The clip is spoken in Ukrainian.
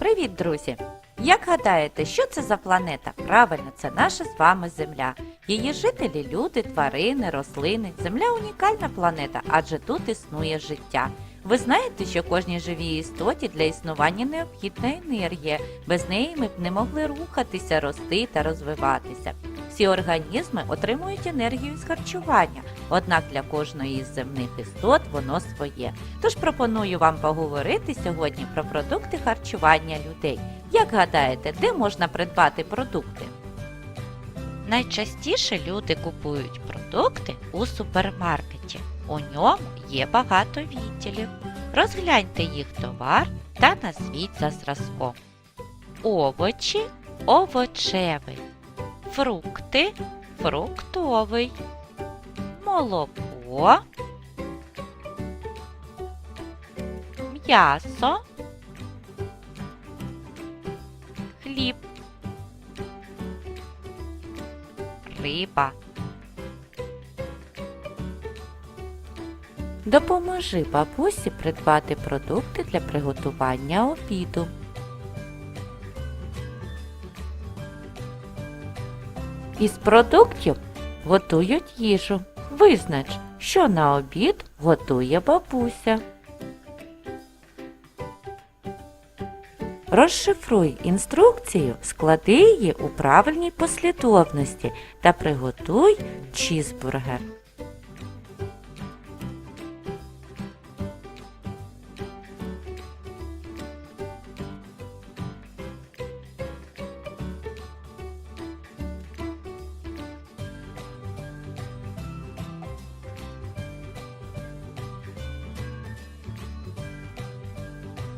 Привіт, друзі! Як гадаєте, що це за планета? Правильно, це наша з вами Земля. Її жителі люди, тварини, рослини. Земля унікальна планета, адже тут існує життя. Ви знаєте, що кожній живій істоті для існування необхідна енергія. Без неї ми б не могли рухатися, рости та розвиватися. Всі організми отримують енергію з харчування, однак для кожної із земних істот воно своє. Tож пропоную вам поговорити сьогодні про продукти харчування людей. Як гадаєте, де можна придбати продукти? Найчастіше люди купують продукти у супермаркеті. У ньому є багато відділів. Розгляньте їх товар та назвіть за зразком. Овочі овочевий, фрукти фруктовий, молоко, м'ясо, хліб, риба. Допоможи бабусі придбати продукти для приготування обіду. Із продуктів готують їжу. Визнач, що на обід готує бабуся. Розшифруй інструкцію, склади її у правильній послідовності та приготуй чізбургер.